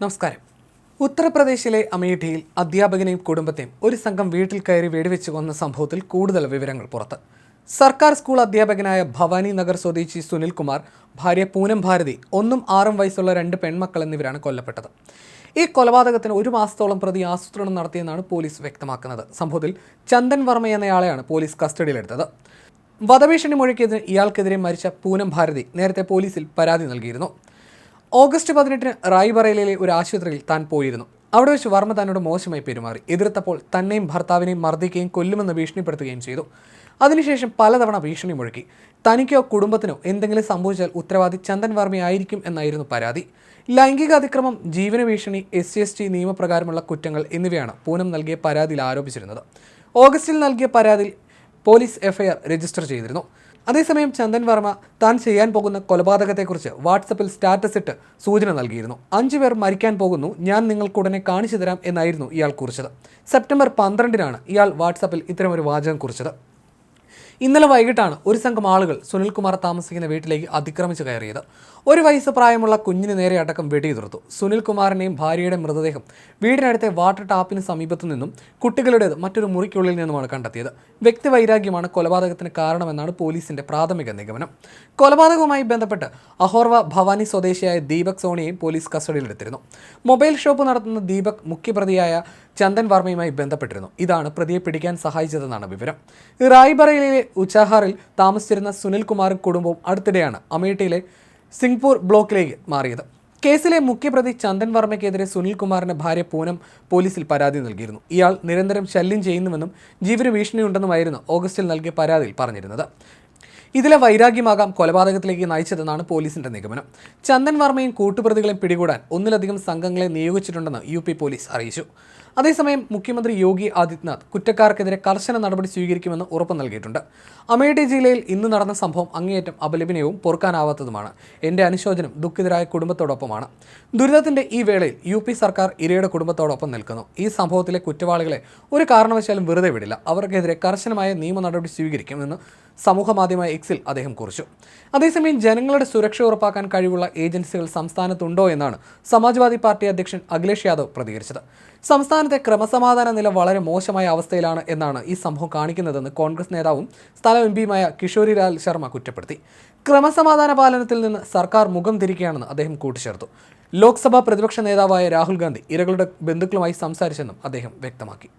നമസ്കാരം. ഉത്തർപ്രദേശിലെ അമേഠിയിൽ അധ്യാപകനെയും കുടുംബത്തെയും ഒരു സംഘം വീട്ടിൽ കയറി വെടിവെച്ച് കൊന്ന സംഭവത്തിൽ കൂടുതൽ വിവരങ്ങൾ പുറത്ത്. സർക്കാർ സ്കൂൾ അധ്യാപകനായ ഭവാനി നഗർ സ്വദേശി സുനിൽ കുമാർ ഭാര്യ പൂനം ഭാരതി ഒന്നും ആറും വയസ്സുള്ള രണ്ട് പെൺമക്കൾ എന്നിവരാണ് കൊല്ലപ്പെട്ടത്. ഈ കൊലപാതകത്തിന് ഒരു മാസത്തോളം പ്രതി ആസൂത്രണം നടത്തിയെന്നാണ് പോലീസ് വ്യക്തമാക്കുന്നത്. സംഭവത്തിൽ ചന്ദൻ വർമ്മ എന്നയാളെയാണ് പോലീസ് കസ്റ്റഡിയിലെടുത്തത്. വധഭീഷണി മൊഴിക്കെതിരെ ഇയാൾക്കെതിരെ മരിച്ച പൂനം ഭാരതി നേരത്തെ പോലീസിൽ പരാതി നൽകിയിരുന്നു. ഓഗസ്റ്റ് പതിനെട്ടിന് റായ്ബറയിലെ ഒരു ആശുപത്രിയിൽ താൻ പോയിരുന്നു. അവിടെ വെച്ച് വർമ്മ തന്നോട് മോശമായി പെരുമാറി. എതിർത്തപ്പോൾ തന്നെയും ഭർത്താവിനെയും മർദ്ദിക്കുകയും കൊല്ലുമെന്ന് ഭീഷണിപ്പെടുത്തുകയും ചെയ്തു. അതിനുശേഷം പലതവണ ഭീഷണി മുഴക്കി. തനിക്കോ കുടുംബത്തിനോ എന്തെങ്കിലും സംഭവിച്ചാൽ ഉത്തരവാദി ചന്ദൻ വർമ്മയായിരിക്കും എന്നായിരുന്നു പരാതി. ലൈംഗിക അതിക്രമം ജീവന ഭീഷണി എസ് സി എസ് ടി നിയമപ്രകാരമുള്ള കുറ്റങ്ങൾ എന്നിവയാണ് പൂനം നൽകിയ പരാതിയിൽ ആരോപിച്ചിരുന്നത്. ഓഗസ്റ്റിൽ നൽകിയ പരാതിയിൽ പോലീസ് എഫ്ഐആർ രജിസ്റ്റർ ചെയ്തിരുന്നു. അതേസമയം ചന്ദൻ വർമ്മ താൻ ചെയ്യാൻ പോകുന്ന കൊലപാതകത്തെക്കുറിച്ച് വാട്സപ്പിൽ സ്റ്റാറ്റസ് ഇട്ട് സൂചന നൽകിയിരുന്നു. അഞ്ചു പേർ മരിക്കാൻ പോകുന്നു ഞാൻ നിങ്ങൾക്ക് ഉടനെ കാണിച്ചു തരാം എന്നായിരുന്നു ഇയാൾ കുറിച്ചത്. സെപ്റ്റംബർ പന്ത്രണ്ടിനാണ് ഇയാൾ വാട്സപ്പിൽ ഇത്തരമൊരു വാചകം കുറിച്ചത്. ഇന്നലെ വൈകിട്ടാണ് ഒരു സംഘം ആളുകൾ സുനിൽകുമാർ താമസിക്കുന്ന വീട്ടിലേക്ക് അതിക്രമിച്ച് കയറിയത്. ഒരു വയസ്സ് പ്രായമുള്ള കുഞ്ഞിന് നേരെ അടക്കം വെടിയുതിർത്തു. സുനിൽകുമാറിനെയും ഭാര്യയുടെ മൃതദേഹം വീടിനടുത്തെ വാട്ടർ ടാപ്പിന് സമീപത്തു നിന്നും കുട്ടികളുടേത് മറ്റൊരു മുറിക്കുള്ളിൽ നിന്നുമാണ് കണ്ടെത്തിയത്. വ്യക്തിവൈരാഗ്യമാണ് കൊലപാതകത്തിന് കാരണമെന്നാണ് പോലീസിന്റെ പ്രാഥമിക നിഗമനം. കൊലപാതകവുമായി ബന്ധപ്പെട്ട് അഹോർവ ഭവാനി സ്വദേശിയായ ദീപക് സോണിയെയും പോലീസ് കസ്റ്റഡിയിലെടുത്തിരുന്നു. മൊബൈൽ ഷോപ്പ് നടത്തുന്ന ദീപക് മുഖ്യപ്രതിയായ ചന്ദൻ വർമ്മയുമായി ബന്ധപ്പെട്ടിരുന്നു. ഇതാണ് പ്രതിയെ പിടിക്കാൻ സഹായിച്ചതെന്നാണ് വിവരം. റായ്ബറയിലെ ഉച്ചാഹാറിൽ താമസിച്ചിരുന്ന സുനിൽകുമാറും കുടുംബവും അടുത്തിടെയാണ് അമേഠിയിലെ സിംഗ്പൂർ ബ്ലോക്കിലേക്ക് മാറിയത്. കേസിലെ മുഖ്യപ്രതി ചന്ദൻ വർമ്മയ്ക്കെതിരെ സുനിൽകുമാറിന്റെ ഭാര്യ പൂനം പോലീസിൽ പരാതി നൽകിയിരുന്നു. ഇയാൾ നിരന്തരം ശല്യം ചെയ്യുന്നുവെന്നും ജീവന ഭീഷണിയുണ്ടെന്നുമായിരുന്നു ഓഗസ്റ്റിൽ നൽകിയ പരാതിയിൽ പറഞ്ഞിരുന്നത്. ഇതിലെ വൈരാഗ്യമാകാം കൊലപാതകത്തിലേക്ക് നയിച്ചതെന്നാണ് പോലീസിന്റെ നിഗമനം. ചന്ദൻ വർമ്മയും കൂട്ടുപ്രതികളെയും പിടികൂടാൻ ഒന്നിലധികം സംഘങ്ങളെ നിയോഗിച്ചിട്ടുണ്ടെന്ന് യു പോലീസ് അറിയിച്ചു. അതേസമയം മുഖ്യമന്ത്രി യോഗി ആദിത്യനാഥ് കുറ്റക്കാർക്കെതിരെ കർശന നടപടി സ്വീകരിക്കുമെന്ന് ഉറപ്പ് നൽകിയിട്ടുണ്ട്. അമേഠി ജില്ലയിൽ ഇന്ന് നടന്ന സംഭവം അങ്ങേയറ്റം അപലപനീയവും പൊറുക്കാനാവാത്തതുമാണ്. എന്റെ അനുശോചനം ദുഃഖിതരായ കുടുംബത്തോടൊപ്പമാണ്. ദുരിതത്തിന്റെ ഈ വേളയിൽ യു സർക്കാർ ഇരയുടെ കുടുംബത്തോടൊപ്പം നിൽക്കുന്നു. ഈ സംഭവത്തിലെ കുറ്റവാളികളെ ഒരു കാരണവശാലും വെറുതെ വിടില്ല. അവർക്കെതിരെ കർശനമായ നിയമ നടപടി സ്വീകരിക്കുമെന്ന് സമൂഹ മാധ്യമമായ എക്സിൽ അദ്ദേഹം കുറിച്ചു. അതേസമയം ജനങ്ങളുടെ സുരക്ഷ ഉറപ്പാക്കാൻ കഴിവുള്ള ഏജൻസികൾ സംസ്ഥാനത്തുണ്ടോ എന്നാണ് സമാജ്വാദി പാർട്ടി അധ്യക്ഷൻ അഖിലേഷ് യാദവ് പ്രതികരിച്ചത്. സംസ്ഥാനത്തെ ക്രമസമാധാന നില വളരെ മോശമായ അവസ്ഥയിലാണ് എന്നാണ് ഈ സംഭവം കാണിക്കുന്നതെന്ന് കോൺഗ്രസ് നേതാവും സ്ഥല എം പിയുമായ കിഷോരി ലാൽ ശർമ്മ കുറ്റപ്പെടുത്തി. ക്രമസമാധാന പാലനത്തിൽ നിന്ന് സർക്കാർ മുഖം തിരിക്കുകയാണെന്ന് അദ്ദേഹം കൂട്ടിച്ചേർത്തു. ലോക്സഭാ പ്രതിപക്ഷ നേതാവായ രാഹുൽ ഗാന്ധി ഇരകളുടെ ബന്ധുക്കളുമായി സംസാരിച്ചെന്നും അദ്ദേഹം വ്യക്തമാക്കി.